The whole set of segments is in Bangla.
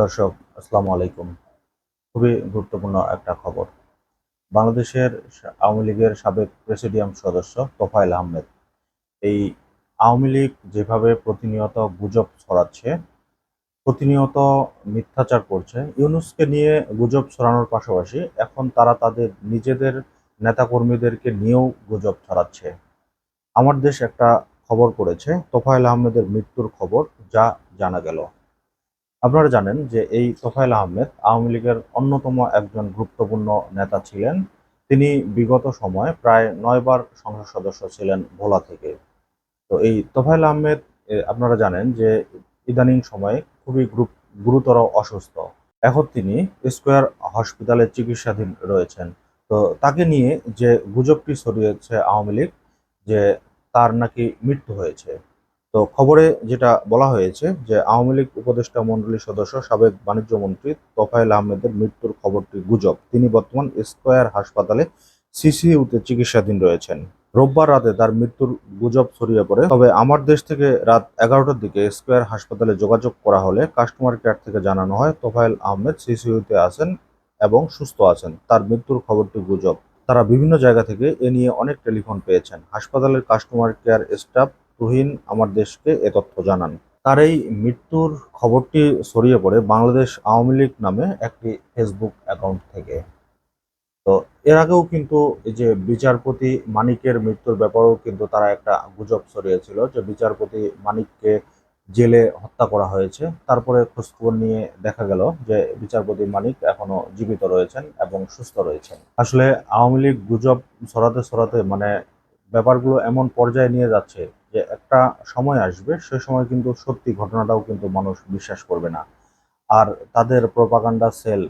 দর্শক, আসসালামু আলাইকুম। খুবই গুরুত্বপূর্ণ একটা খবর। বাংলাদেশের আওয়ামী লীগের সাবেক প্রেসিডিয়াম সদস্য তোফায়েল আহমেদ। এই আওয়ামী লীগ যেভাবে প্রতিনিয়ত গুজব ছড়াচ্ছে, প্রতিনিয়ত মিথ্যাচার করছে, ইউনুসকে নিয়ে গুজব ছড়ানোর পাশাপাশি এখন তারা তাদের নিজেদের নেতাকর্মীদেরকে নিয়েও গুজব ছড়াচ্ছে। আমার দেশ একটা খবর করেছে, তোফায়েল আহমেদের মৃত্যুর খবর যা জানা গেল। আপনারা জানেন যে এই তোফায়েল আহমেদ আওয়ামী লীগের অন্যতম একজন গুরুত্বপূর্ণ নেতা ছিলেন। তিনি বিগত সময়ে প্রায় নয়বার সংসদ সদস্য ছিলেন ভোলা থেকে। তো এই তোফায়েল আহমেদ আপনারা জানেন যে ইদানিং সময়ে খুবই গুরু- গুরুতর অসুস্থ। এখন তিনি স্কোয়ার হসপিটালে চিকিৎসাধীন রয়েছেন। তো তাকে নিয়ে যে গুজবটি ছড়িয়েছে আওয়ামী লীগ, যে তার নাকি মৃত্যু হয়েছে। তো খবরে যেটা বলা হয়েছে যে আওয়ামী লীগ উপদেষ্টা মণ্ডলীর সদস্য, সাবেক বাণিজ্য মন্ত্রী তোফায়েল আহমেদের মৃত্যুর খবরটি গুজব। তিনি বর্তমান স্কোয়ার হাসপাতালে সিসিইউতে চিকিৎসাধীন রয়েছেন। রোববার রাতে তার মৃত্যুর গুজব ছড়িয়ে পড়ে। তবে আমার দেশ থেকে রাত এগারোটার দিকে স্কোয়ার হাসপাতালে যোগাযোগ করা হলে কাস্টমার কেয়ার থেকে জানানো হয়, তোফায়েল আহমেদ সিসিইউতে আছেন এবং সুস্থ আছেন। তার মৃত্যুর খবরটি গুজব। তারা বিভিন্ন জায়গা থেকে এ নিয়ে অনেক টেলিফোন পেয়েছেন। হাসপাতালের কাস্টমার কেয়ার স্টাফ তুহিন আমার দেশকে এ তথ্য জানান। তার এই মৃত্যুর খবরটি ছড়িয়ে পড়ে বাংলাদেশ আওয়ামী লীগ নামে একটি ফেসবুক অ্যাকাউন্ট থেকে। তো এর আগেও কিন্তু এই যে বিচারপতি মানিকের মৃত্যুর ব্যাপারেও কিন্তু তারা একটা গুজব ছড়িয়েছিল যে বিচারপতি মানিককে জেলে হত্যা করা হয়েছে। তারপরে খোঁজখবর নিয়ে দেখা গেল যে বিচারপতি মানিক এখনও জীবিত রয়েছেন এবং সুস্থ রয়েছেন। আসলে আওয়ামী লীগ গুজব ছড়াতে ছড়াতে মানে ব্যাপারগুলো এমন পর্যায়ে নিয়ে যাচ্ছে যে একটা সময় আসবে, সে সময় কিন্তু সত্যি ঘটনাটাও কিন্তু মানুষ বিশ্বাস করবে না। আর তাদের প্রপাগান্ডা সেল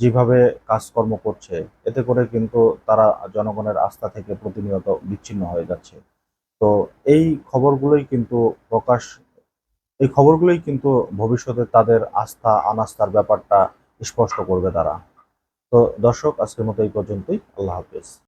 যেভাবে কাজকর্ম করছে, এতে করে কিন্তু তারা জনগণের আস্থা থেকে প্রতিনিয়ত বিচ্ছিন্ন হয়ে যাচ্ছে। তো এই খবরগুলোই কিন্তু প্রকাশ, এই খবরগুলোই কিন্তু ভবিষ্যতে তাদের আস্থা, আনাস্থার ব্যাপারটা স্পষ্ট করবে তারা। তো দর্শক, আজকের মতো এই পর্যন্তই। আল্লাহ হাফেজ।